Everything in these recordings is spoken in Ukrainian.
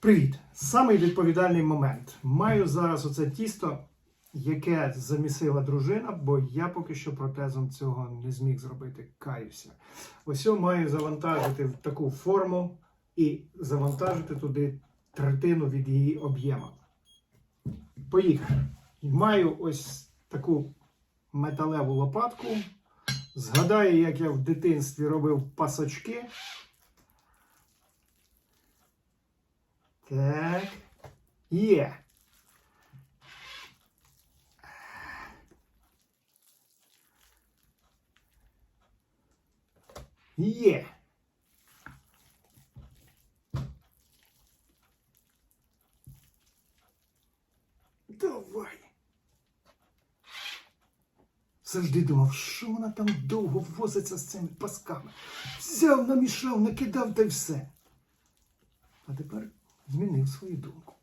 Привіт! Самий відповідальний момент. Маю зараз оце тісто, яке замісила дружина, бо я поки що протезом цього не зміг зробити. Каюся. Ось маю завантажити в таку форму і завантажити туди третину від її об'єму. Поїхали. Маю ось таку металеву лопатку. Згадаю, як я в дитинстві робив пасочки. Так. Є. Є. Давай. Завжди думав, що вона там довго возиться з цими пасками. Взяв, намішав, накидав та й все. А тепер змінив свою думку.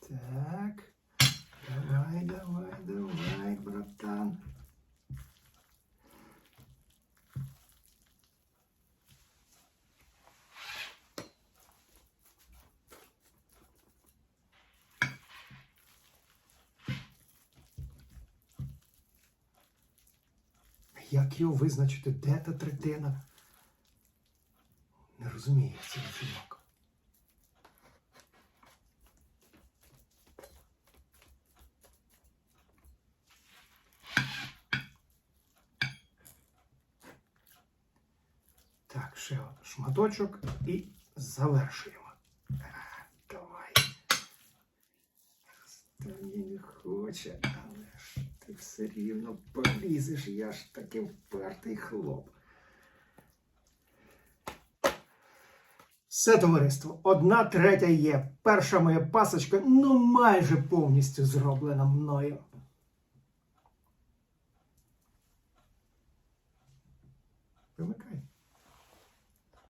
Так. Давай, давай, давай, братан. Як його визначити, де та третина? Не розуміє цей жінок. Так, ще шматочок і завершуємо. Давай. Останній не хоче, але ж ти все рівно полізеш, я ж таки впертий хлоп. Все товариство, одна третя є. Перша моя пасочка, ну майже повністю зроблена мною. Вимикай.